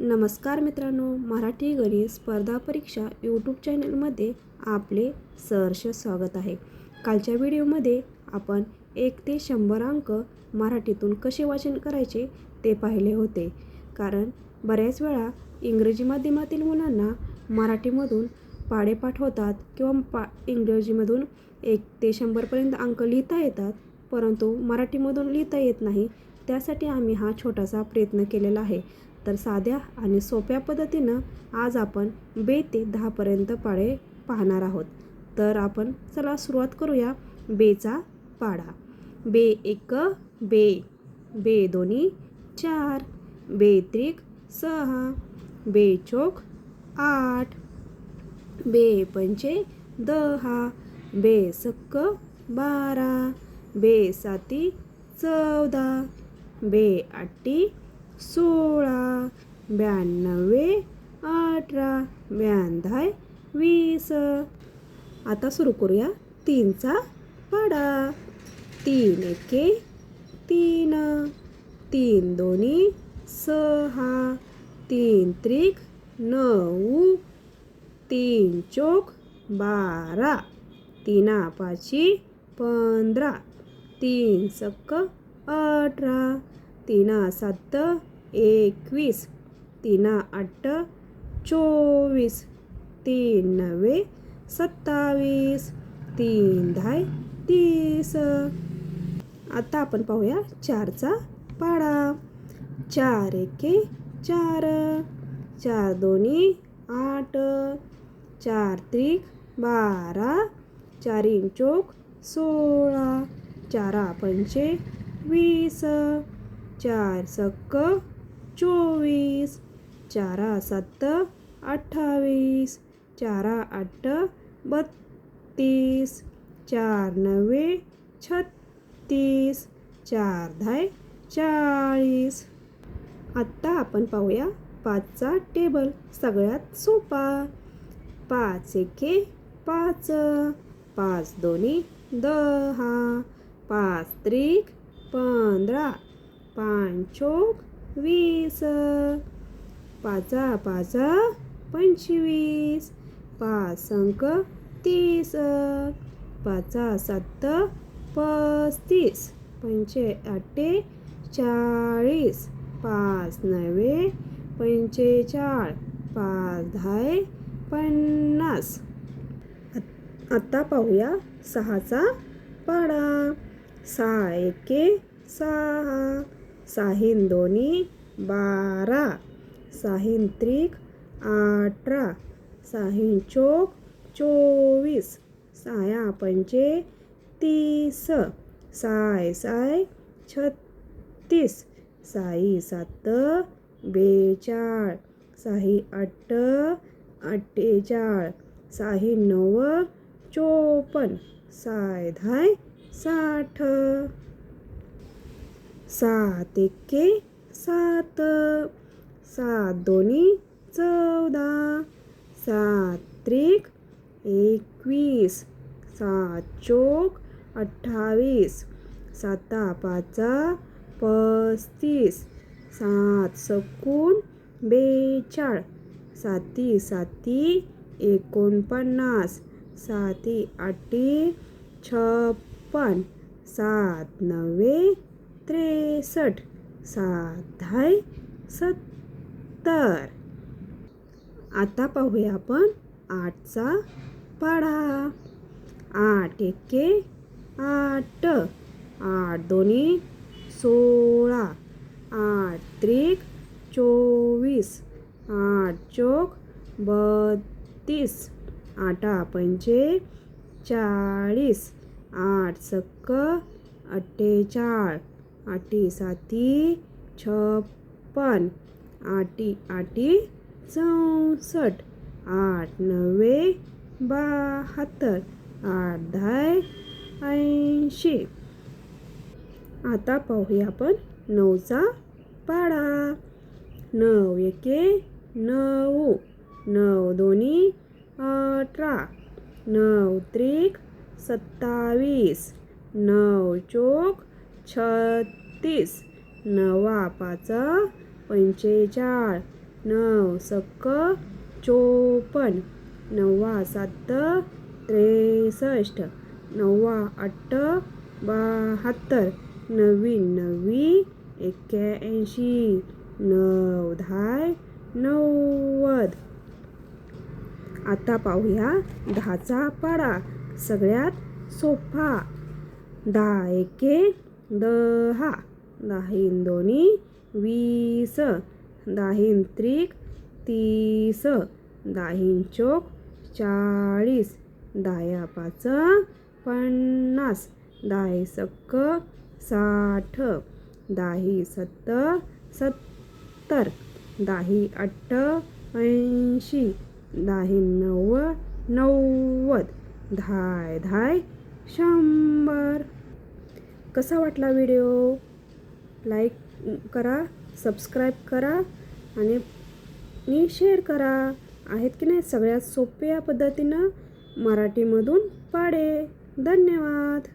नमस्कार मित्रांनो मराठी गणित स्पर्धा परीक्षा यूट्यूब चॅनलमध्ये आपले सहर्ष स्वागत आहे. कालच्या व्हिडिओमध्ये आपण एक ते शंभर अंक मराठीतून कसे वाचन करायचे ते पाहिले होते. कारण बऱ्याच वेळा इंग्रजी माध्यमातील मुलांना मराठीमधून पाढे पाठवतात किंवा पा इंग्रजीमधून एक ते शंभरपर्यंत अंक लिहिता येतात परंतु मराठीमधून लिहिता येत नाही. त्यासाठी आम्ही हा छोटासा प्रयत्न केलेला आहे. तर साध्या आणि सोप्या पद्धतीनं आज आपण बे ते दहापर्यंत पाढे पाहणार आहोत. तर आपण चला सुरुवात करूया बेचा पाढा बे एक बे बे दोन्ही चार बे त्रिक सहा बे चोक आठ बे पंचे दहा बे सक्क बारा बे साती चौदा बे आठी सोळा ब्याण्णवे अठरा ब्याण्णव वीस. आता सुरू करूया. तीनचा पाडा. तीन एके तीन. तीन दोन्ही सहा. तीन त्रिक नऊ. तीन चोक बारा. तीना पाची पंधरा. तीन सक्क अठरा. तीना सात एकवीस तीना आठ चोवीस तीन नवे सत्तावीस तीन धाय तीस. आता आपण पाहूया चारचा पाडा. चार एके चार चार दोन्ही आठ चार त्रिक बारा चारीन चोक सोळा चारा पंचे वीस चार सक्क चोवीस चारा सात अठ्ठावीस चारा आठ बत्तीस चार नवे छत्तीस चार धाय चाळीस. आत्ता आपण पाहूया पाचचा टेबल सगळ्यात सोपा. पाच एके पाच पाच दोन्ही दहा पाच त्रिक पंधरा पांचोक वीस पाचा पाचा पंचवीस. पाच अंक तीस. पाचा सात पस्तीस. पंचे आठे चाळीस. पाच नवे पंचेचाळ पाच दहा पन्नास. आत्ता पाहूया सहाचा पाडा. सहा एके सहा. साहीन दोन्ही बारा. साहीन त्रिक अठरा. साहीन चोक चोवीस. साया पंचे तीस. साय साय छत्तीस. साई सात. बेचाळ. साही अट्ट अठ्ठेचाळ. साही नव चोपन्न. साय धाय साठ. सात एके सात. सात दोन्ही चौदा. सात त्रिक एकवीस. सात चोक अठ्ठावीस. साता पाचा पस्तीस. सात सकून बेचाळ. साती साती एकोणपन्नास. साती आठी छप्पन. सात नव्वे त्रेसष्ट सात धाय सत्तर. आता पाहूया आपण आठचा पाढा. आठ एके आठ. आठ दोन्ही सोळा. आठ त्रिक चोवीस. आठ चोक बत्तीस. आठा पंचे चाळीस. आठ सक्क अठ्ठेचाळ. आठी साती छप्पन. आठी आठी चौसष्ट आठ नवे बहात्तर. आठ दहा ऐंशी. आता पाहूया आपण नऊचा पाडा नऊ एके नऊ. नऊ दोन्ही अठरा. नऊ त्रिक सत्तावीस. नऊ चोक तीस नवा पाच पंचेचाळ. नऊ सक्क चोपन्न. नव्वा सात त्रेसष्ट. नववा आठ बहात्तर. नवीन नवी एक्क्याऐंशी. नऊ दहा नव्वद. आता पाहूया दहाचा पाडा. सगळ्यात सोपा. दहा एके दहा. दाहीन दोन्ही. वीस. दाहीन त्रिक. तीस. दाहीन चोक. चाळीस. दहा पाच. पन्नास. दाही सक्क साठ. दाही सत्त. सत्तर. दाही अठ्ठ ऐंशी. दाही नव्वद. धाय धाय. शंभर. कसा वाटला व्हिडिओ लाईक करा सबस्क्राईब करा आणि मी शेअर करा. आहेत की नाही सगळ्यात सोप्या पद्धतीनं मराठीमधून पाडे. धन्यवाद.